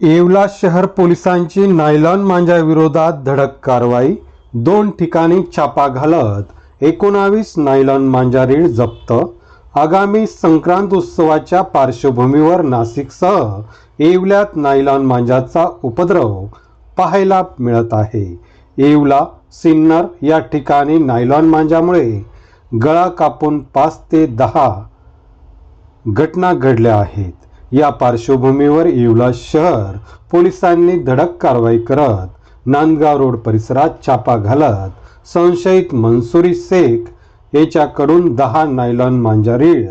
येवला शहर पोलिसांची नायलॉन मांजाविरोधात धडक कारवाई. दोन ठिकाणी छापा घालत एकोणावीस नायलॉन मांजारीळ जप्त. आगामी संक्रांत उत्सवाच्या पार्श्वभूमीवर नाशिकसह येवल्यात नायलॉन मांजाचा उपद्रव पाहायला मिळत आहे. येवला सिन्नर या ठिकाणी नायलॉन मांजामुळे गळा कापून पाच ते दहा घटना घडल्या आहेत. या पार्श्वभूमीवर येवला शहर पोलिसांनी धडक कारवाई करत नांदगाव रोड परिसरात छापा घालत संशयित मनसुरी शेख याच्याकडून दहा नायलॉन मांजारीळ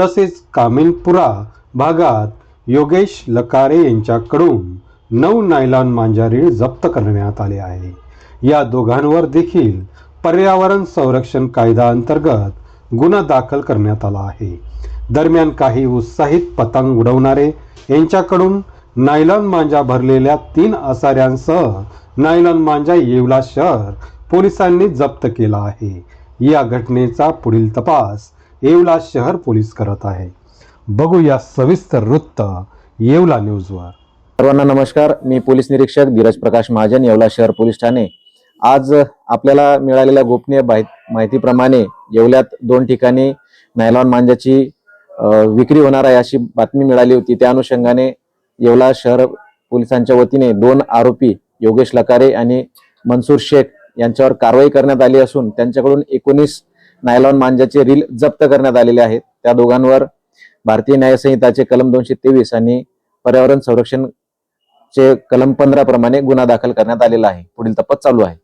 तसेच कामिनपुरा भागात योगेश लकारे यांच्याकडून नऊ नायलॉन मांजारीळ जप्त करण्यात आले आहे. या दोघांवर देखील पर्यावरण संरक्षण कायदा अंतर्गत गुन्हा दाखल करण्यात आला आहे. दरम्यान काही उत्साहित पतंग उडवणारे यांच्याकडून नायलॉन मांजा भरलेल्या तीन आसाऱ्यांसह नायलॉन मांजा येवला शहर पोलिसांनी जप्त केला आहे. या घटनेचा पुढील तपास येवला शहर पोलीस करत आहे. बघूया सविस्तर वृत्त येवला न्यूजवर. सर्वांना नमस्कार. मी पोलीस निरीक्षक धीरज प्रकाश महाजन येवला शहर पोलीस ठाणे. आज आपल्याला मिळालेल्या गोपनीय माहितीप्रमाणे येवल्यात दोन ठिकाणी नायलॉन मांजाची विक्री होणार आहे अशी बातमी मिळाली होती. त्या अनुषंगाने येवला शहर पोलिसांच्या वतीने दोन आरोपी योगेश लकारे आणि मनसूर शेख यांच्यावर कारवाई करण्यात आली असून त्यांच्याकडून एकोणीस नायलॉन मांजाचे रील जप्त करण्यात आलेले आहेत. त्या दोघांवर भारतीय न्यायसंहिताचे कलम दोनशे तेवीस आणि पर्यावरण संरक्षण चे कलम पंधरा प्रमाणे गुन्हा दाखल करण्यात आलेला आहे. पुढील तपास चालू आहे.